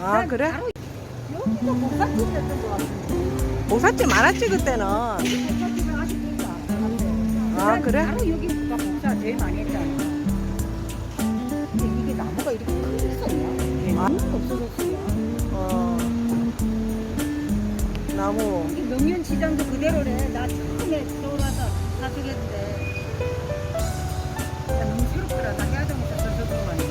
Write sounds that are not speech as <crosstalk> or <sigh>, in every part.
아 그래? 바로 여기도 목사집이었던 것 같은데. 목사집 많았지 그때는. 아직. 아, 그래? 바로 여기가 목사 제일 많이 했잖아. 근데 이게 나무가 이렇게 크겠었냐? 아. 없어졌어요. 어. 나무. 이 명륜 지장도 그대로래. 나 처음에 와서 사주겠는데. 나 너무 새롭더라. 나 해화동에서 저저 들어가니.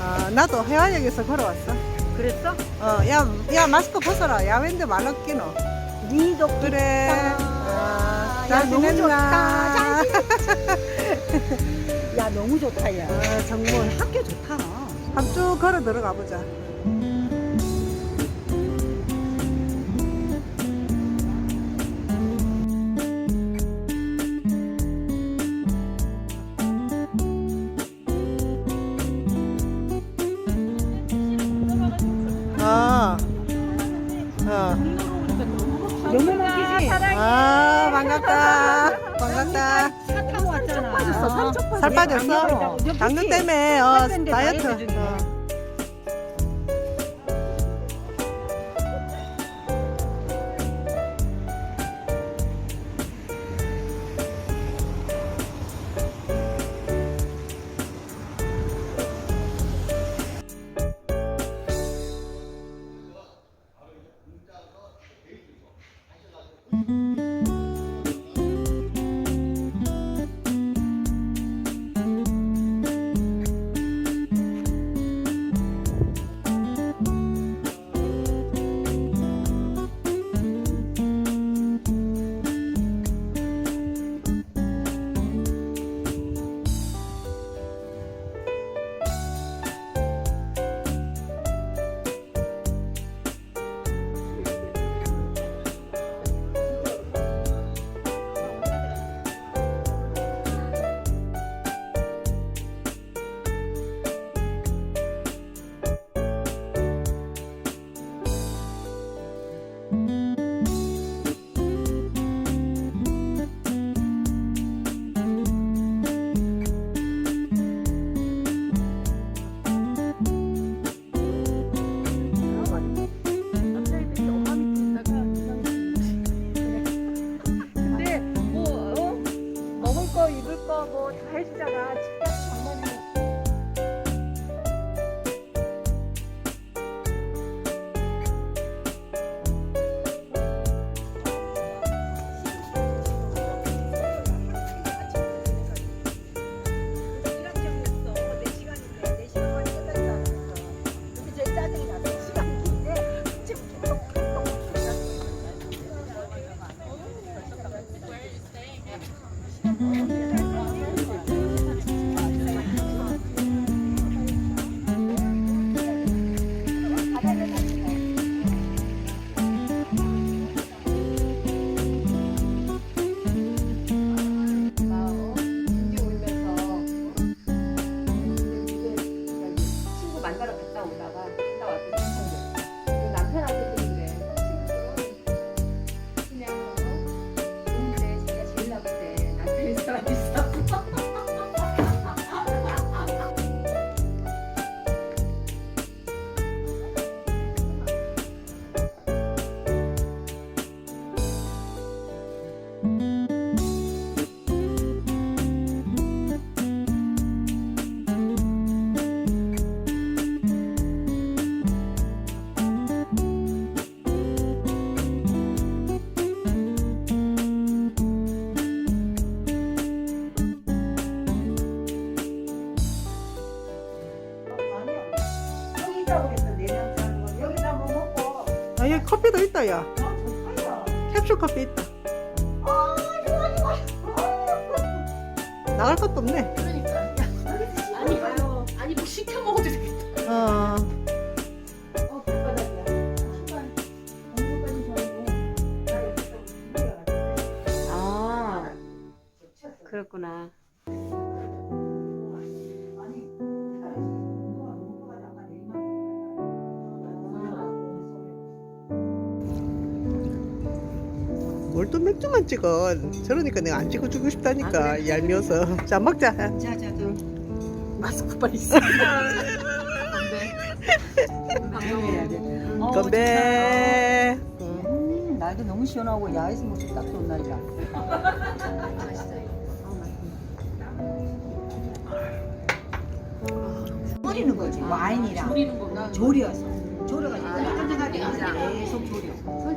아 나도 해화역에서 걸어왔어. 그랬어? 어, 야, 야 마스크 벗어라. 야외인데 말랐기는. 니도 그래. 아, 아, 야, 잘 너무 지냈나? 좋다. 야 너무 좋다 야. 아, 정문. 학교 좋다. 한쭉 걸어 들어가 보자. 반갑다. 차 타고 왔잖아. 빠졌어, 살쪽 살 빠졌어? 당뇨 당뇨 때문에 어, 살 다이어트. 입을 거 뭐 다 해주잖아. 거. 여기다 뭐 먹고. 아, 여기 커피도 있다, 야. 어, 좋다요. 캡슐 커피 있다. 아, 좋아, 좋아. 나갈 것도 없네. 그러니까 아니 아니 뭐 시켜 먹어도 되겠다 어. 어, 발바닥이야. 저희고. 아 그렇구나 뭘 또 맥주만 찍어. 저러니까 내가 안 찍어주고 싶다니까. 얄미워서. <laughs> 자, 먹자. 자, 자, 자. 마스크 빨리 써 안돼 방송해야 돼. 어, 건배. 좋다. 음, 날도 너무 시원하고 야외에서 먹기 딱 좋은 날이다. 졸이는 거지 와인이랑 조리는 거나 조려서 조려가지고 끈적하게 계속 조려 설탕